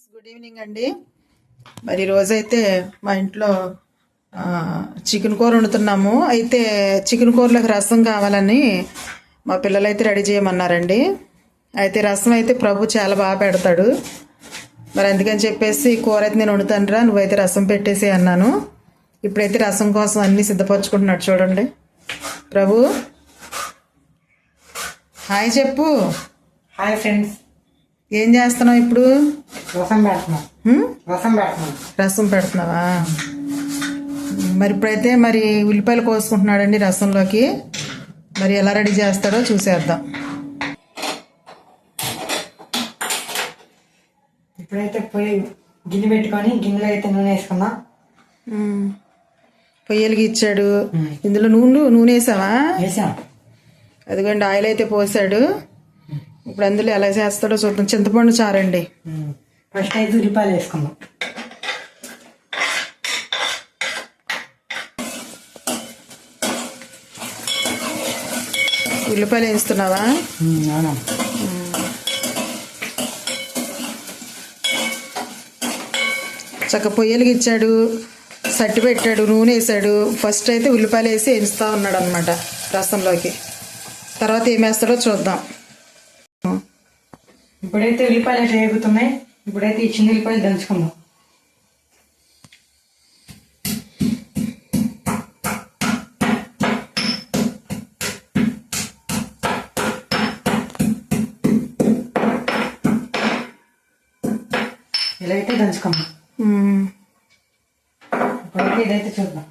Friends good evening అండి. మరి రోజైతే మా ఇంట్లో చికెన్ కూర వండుతున్నాము. అయితే చికెన్ కూరలోకి రసం కావాలని మా పిల్లలైతే రెడీ చేయమన్నారండి. అయితే రసం అయితే ప్రభు చాలా బాగా పెడతాడు. మరి అందుకని చెప్పేసి కూర అయితే నేను వండుతానురా నువ్వైతే రసం పెట్టేసి అన్నాను. ఇప్పుడైతే రసం కోసం అన్నీ సిద్ధపరచుకుంటున్నాడు చూడండి. ప్రభు హాయ్ చెప్పు. Hi friends. ఏం చేస్తున్నావు ఇప్పుడు? రసం పెడుతున్నాం? రసం పెడుతున్నాం. రసం పెడుతున్నావా? మరి ఇప్పుడైతే మరి ఉల్లిపాయలు కోసుకుంటున్నాడండి రసంలోకి. మరి ఎలా రెడీ చేస్తాడో చూసేద్దాం. ఇప్పుడైతే పోయి గిన్నె పెట్టుకొని గిన్నెలో అయితే నూనె వేసుకున్నాం పొయ్యలకి ఇచ్చాడు. ఇందులో నూనె నూనె వేసావా? వేసాం. అదిగోండి ఆయిల్ అయితే పోసాడు. ఇప్పుడు అందులో ఎలా చేస్తాడో చూద్దాం. చింతపండు చారండి. ఫస్ట్ అయితే ఉల్లిపాయలు వేసుకుందాం. ఉల్లిపాయలు వేస్తున్నావా? అవునా? చక్క పొయ్యలకి ఇచ్చాడు సట్టి పెట్టాడు నూనె వేసాడు. ఫస్ట్ అయితే ఉల్లిపాయలు వేసి వేయిస్తా ఉన్నాడు అనమాట రసంలోకి. తర్వాత ఏం వేస్తాడో చూద్దాం. ఇప్పుడైతే ఉల్లిపాయలు అయితే వేగుతున్నాయి ఇప్పుడైతే ఈ చిన్న ఉల్లిపాయలు దంచుకుందాం. ఇలా అయితే దంచుకుందాం. ఇప్పుడైతే ఇదైతే చూద్దాం.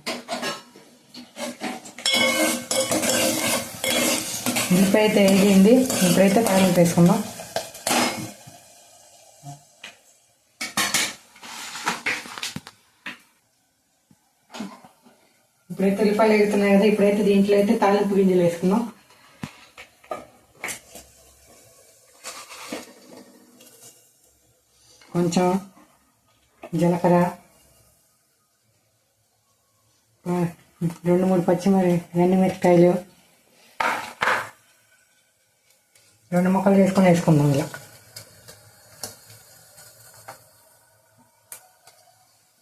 ఉల్లిపాయ అయితే వేగింది. ఇప్పుడైతే తాలింపు వేసుకుందాం. ఇప్పుడైతే ఉల్లిపాయలు ఎగుతున్నాయి కదా ఇప్పుడైతే దీంట్లో అయితే తాలింపు గింజలు వేసుకున్నాం కొంచెం జీలకర్ర రెండు మూడు పచ్చిమిరి రెండు మిరపకాయలు రెండు ముక్కలు చేసుకొని వేసుకుందాం ఇలా.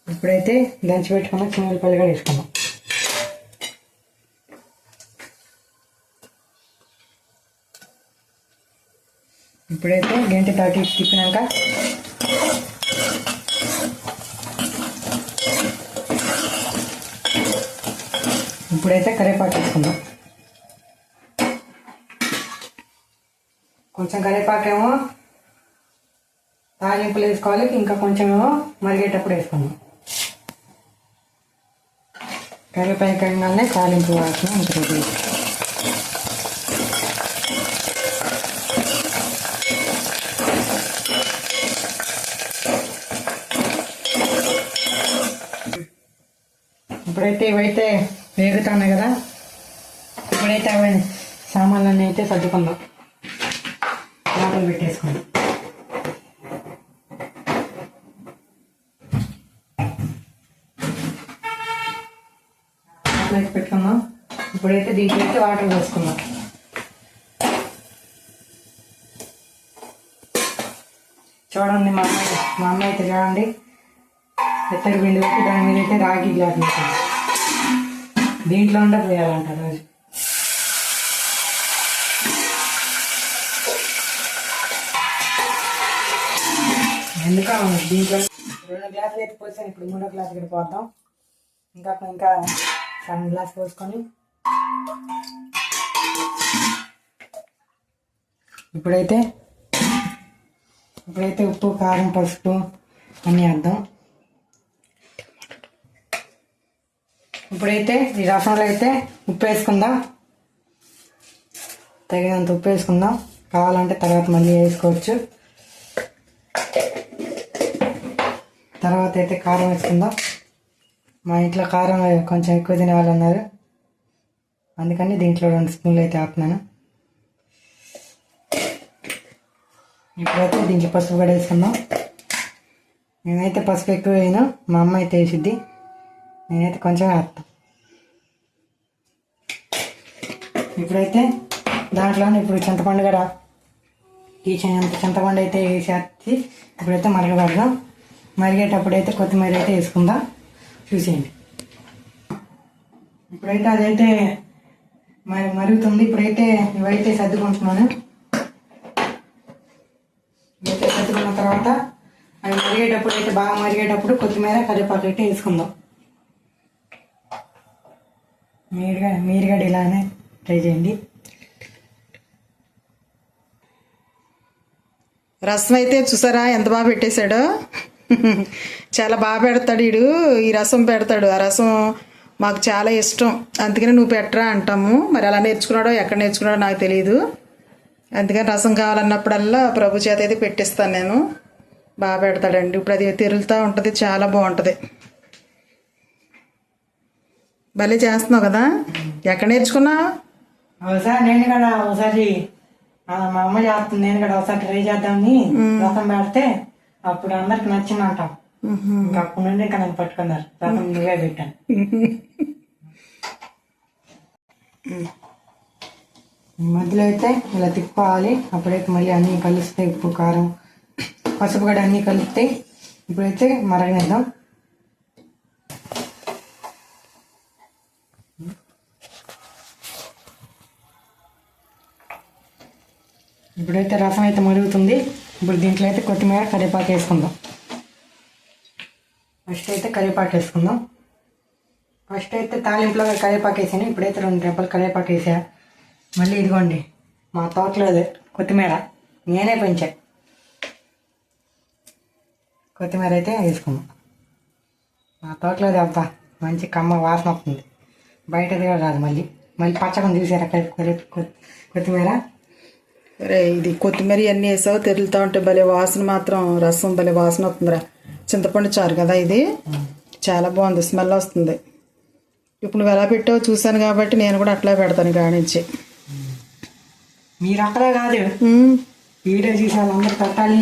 ఇప్పుడైతే దంచి పెట్టుకున్న చిన్న ఉల్లిపాయలు కూడా వేసుకుందాం. ఇప్పుడైతే గంట తాటి తిప్పినాక ఇప్పుడైతే కరివేపాకు వేసుకుందాం. కొంచెం కరివేపాకేమో తాలింపులు వేసుకోవాలి ఇంకా కొంచెం ఏమో మరిగేటప్పుడు వేసుకుందాం. కరివేపాకు వేయగానే తాలింపు వాసన ఉంటుంది ఇప్పుడైతే ఇవైతే వేగుతున్నాయి కదా ఇప్పుడైతే అవి సామాన్లన్నీ అయితే సర్దుకుందాం. లోపల పెట్టేసుకుందాం. పెట్టుకుందాం. ఇప్పుడైతే దీంట్లో అయితే వాటర్ పోసుకుందాం. చూడండి మా అమ్మాయి మా అమ్మాయి అయితే చూడండి. ఎత్తడి పిండి పెట్టి దాని మీద అయితే రాగి గ్లాస్ పెట్టాలి దీంట్లో ఉండే వేయాలంట రోజు. ఎందుకు దీంట్లో రెండు గ్లాసులు అయితే పోసాను. ఇప్పుడు మూడో గ్లాస్ ఇక్కడ పోతాం ఇంకా ఇంకా సగం గ్లాస్ పోసుకొని. ఇప్పుడైతే ఇప్పుడైతే ఉప్పు కారం పసుపు అన్నీ వేద్దాం. ఇప్పుడైతే ఈ రసంలో అయితే ఉప్పు వేసుకుందాం తగినంత ఉప్పు వేసుకుందాం కావాలంటే తర్వాత మళ్ళీ వేసుకోవచ్చు. తర్వాత అయితే కారం వేసుకుందాం. మా ఇంట్లో కారం కొంచెం ఎక్కువ తినే వాళ్ళు ఉన్నారు. అందుకని దీంట్లో రెండు స్పూన్లు అయితే ఆపుతున్నాను. ఇప్పుడైతే దీంట్లో పసుపు కూడా వేసుకుందాం నేనైతే పసుపు ఎక్కువ వేయను. మా అమ్మ అయితే వేసిద్ది. నేనైతే కొంచెం వేస్తాను ఇప్పుడైతే దాంట్లో ఇప్పుడు చింతపండు కదా ఈ చింతపండు అయితే వేసేసి ఇప్పుడైతే మరగబెడదాం. మరిగేటప్పుడు అయితే కొత్తిమీర అయితే వేసుకుందాం. చూసేయండి. ఇప్పుడైతే అదైతే మరి మరుగుతుంది. ఇప్పుడైతే ఇవైతే సర్దుకుంటున్నాను. ఇవైతే సర్దుకున్న తర్వాత అవి మరిగేటప్పుడు అయితే బాగా మరిగేటప్పుడు కొత్తిమీర కరివేపాకు అయితే వేసుకుందాం. మీరుగా కూడా ఇలానే ట్రై చేయండి. రసం అయితే చూసారా ఎంత బాగా పెట్టేశాడో? చాలా బాగా పెడతాడు వీడు. ఈ రసం పెడతాడు. ఆ రసం మాకు చాలా ఇష్టం. అందుకని నువ్వు పెట్టరా అంటాము. మరి ఎలా నేర్చుకున్నాడో ఎక్కడ నేర్చుకున్నాడో నాకు తెలియదు అందుకని రసం కావాలన్నప్పుడల్లా ప్రభు చేత అయితే పెట్టిస్తాను నేను. బాగా పెడతాడండి. ఇప్పుడు అది తిరుగుతూ ఉంటుంది. చాలా బాగుంటుంది. భలే చేస్తున్నావు కదా. ఎక్కడ నేర్చుకున్నావు? ఒకసారి నేను కూడా ఒకసారి మా అమ్మ చేస్తుంది నేను కూడా ఒకసారి ట్రై చేద్దామని రసం పెడితే అప్పుడు అందరికి నచ్చిందంటాం ఇంకా అప్పటి నుండి ఇంకా నన్ను పట్టుకున్నారు. రసం నువ్వే పెట్టాను. మధ్యలో అయితే ఇలా తిప్పుకోవాలి. అప్పుడైతే మళ్ళీ అన్నీ కలుస్తాయి ఉప్పు కారం పసుపు కూడా అన్నీ కలుస్తాయి ఇప్పుడైతే మరగనిద్దాం. ఇప్పుడైతే రసం అయితే మరుగుతుంది. ఇప్పుడు దీంట్లో అయితే కొత్తిమీర కరివేపాకు వేసుకుందాం. ఫస్ట్ అయితే కరివేపాకు వేసుకుందాం. ఫస్ట్ అయితే తాలింపులో కరివేపాకు వేసాను. ఇప్పుడైతే రెండు రెప్పలు కరివేపాకు వేసా. మళ్ళీ ఇదిగోండి మా తోటలో కొత్తిమీర. నేనే పెంచా. కొత్తిమీర అయితే వేసుకుందాం. మా తోటలో అబ్బా మంచి కమ్మ వాసన వస్తుంది. బయటది కూడా రాదు మళ్ళీ. మళ్ళీ పచ్చగా చూసారా? కరి కొత్తిమీర. రే ఇది కొత్తిమీర అన్నీ వేసావు తెరులుతూ ఉంటే భలే వాసన మాత్రం రసం భలే వాసన వస్తుందిరా. చింతపండు చారు కదా ఇది? చాలా బాగుంది స్మెల్ వస్తుంది. ఇప్పుడు నువ్వు ఎలా పెట్టావో చూశాను కాబట్టి నేను కూడా అట్లా పెడతాను కానించి మీరు అక్కడే కాదు. వీడియో చూసే వాళ్ళందరూ పెట్టాలి.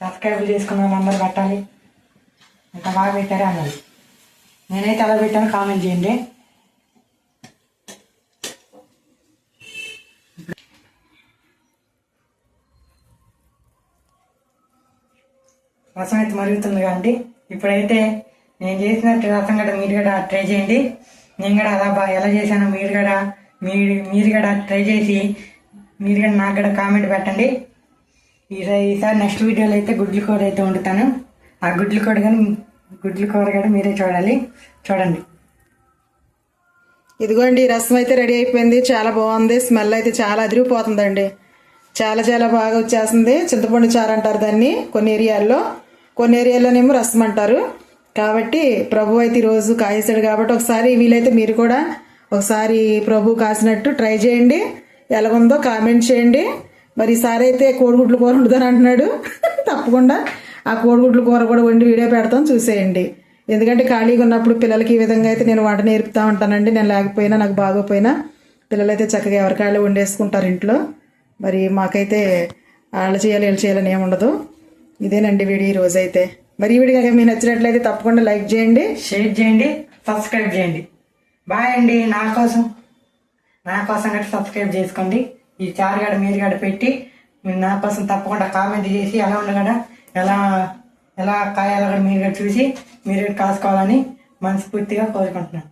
సబ్స్క్రైబ్ చేసుకున్న వాళ్ళందరూ పెట్టాలి. ఎంత బాగా పెట్టారే అన్నది నేనైతే ఎలా పెట్టాను కామెంట్ చేయండి. రసం అయితే మరుగుతుంది అండి. ఇప్పుడైతే నేను చేసినట్టు రసం కూడా మీరు కూడా ట్రై చేయండి. నేను కూడా అలా బా ఎలా చేశానో మీరు కూడా మీరు మీరు కూడా ట్రై చేసి మీరు కూడా నాకు కూడా కామెంట్ పెట్టండి. ఈసారి ఈసారి నెక్స్ట్ వీడియోలో అయితే గుడ్లు కూర అయితే వండుతాను. ఆ గుడ్లు కూర కానీ గుడ్లు కూర కూడా మీరే చూడాలి. చూడండి. ఇదిగోండి రసం అయితే రెడీ అయిపోయింది. చాలా బాగుంది. స్మెల్ అయితే చాలా అదిరిపోతుందండి. చాలా చాలా బాగా వచ్చేస్తుంది. చింతపండు చారు అంటారు దాన్ని కొన్ని ఏరియాల్లో. కొన్ని ఏరియాలోనేమో రసం అంటారు. కాబట్టి ప్రభు అయితే ఈరోజు కాయేశాడు కాబట్టి ఒకసారి వీలైతే మీరు కూడా ఒకసారి ప్రభు కాసినట్టు ట్రై చేయండి. ఎలాగుందో కామెంట్ చేయండి. మరి ఈసారి అయితే కోడిగుడ్లు కూర వండుతాను అంటున్నాడు. తప్పకుండా ఆ కోడిగుడ్లు కూర కూడా వండి వీడియో పెడతాం చూసేయండి. ఎందుకంటే ఖాళీగా ఉన్నప్పుడు పిల్లలకి ఈ విధంగా అయితే నేను వంట నేర్పుతా ఉంటానండి. నేను లేకపోయినా నాకు బాగోపోయినా పిల్లలైతే చక్కగా ఎవరికాళ్ళు వండేసుకుంటారు ఇంట్లో. మరి మాకైతే వాళ్ళు చేయాలి వీళ్ళు చేయాలని ఏమి ఉండదు. ఇదేనండి వీడియో ఈ రోజైతే. మరి ఈ వీడియో కనుక మీకు నచ్చినట్లయితే తప్పకుండా లైక్ చేయండి. షేర్ చేయండి సబ్స్క్రైబ్ చేయండి. బాయ్ అండి నా కోసం. నా కోసం గట్రా సబ్స్క్రైబ్ చేసుకోండి. ఈ చారు గడ మీరు గడ పెట్టి మీరు నా కోసం తప్పకుండా కామెంట్ చేసి ఎలా ఉండగడ ఎలా ఎలా కాయాలో కూడా మీరు చూసి మీరు కాసుకోవాలని మనస్ఫూర్తిగా కోరుకుంటున్నాను.